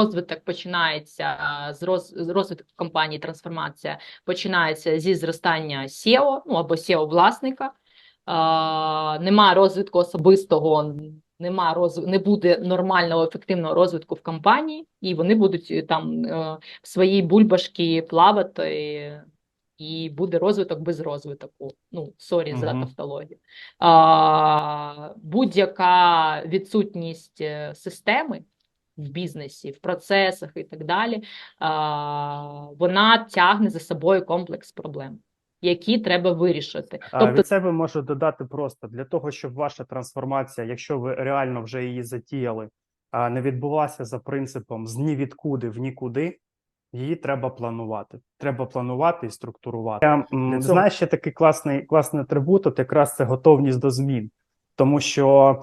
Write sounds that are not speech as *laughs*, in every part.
Розвиток починається з роз з розвитку компанії. Трансформація починається зі зростання SEO, ну або SEO власника. А, нема розвитку особистого, нема роз... не буде нормального ефективного розвитку в компанії, і вони будуть е, там е, в своїй бульбашки плавати, і буде розвиток без розвитку. Ну, сорі за тавтологію. А, будь-яка відсутність е, системи в бізнесі, в процесах і так далі, вона тягне за собою комплекс проблем, які треба вирішити. А Тобто, від себе можу додати просто для того, щоб ваша трансформація, якщо ви реально вже її затіяли, а, не відбулася за принципом з нівідкуди в нікуди. Її треба планувати. Треба планувати і структурувати. Я, цього- Знаєш, ще такий класний, класний атрибут, от якраз це готовність до змін. Тому що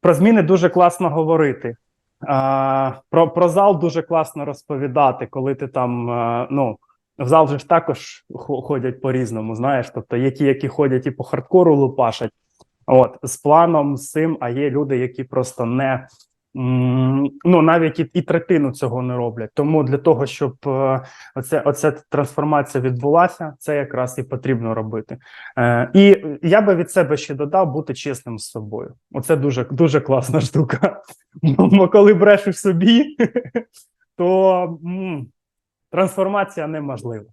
про зміни дуже класно говорити. Про, про зал дуже класно розповідати, коли ти там, ну, в зал же ж також хо- ходять по-різному, знаєш. Тобто є ті, які ходять і по хардкору лупашать, от, з планом, з цим, а є люди, які просто не. Ну, навіть і, і третину цього не роблять. Тому для того, щоб е, оце, оця трансформація відбулася, це якраз і потрібно робити. Е, і я би від себе ще додав бути чесним з собою. Оце дуже дуже класна штука. Бо коли брешеш собі, *laughs* то трансформація неможлива.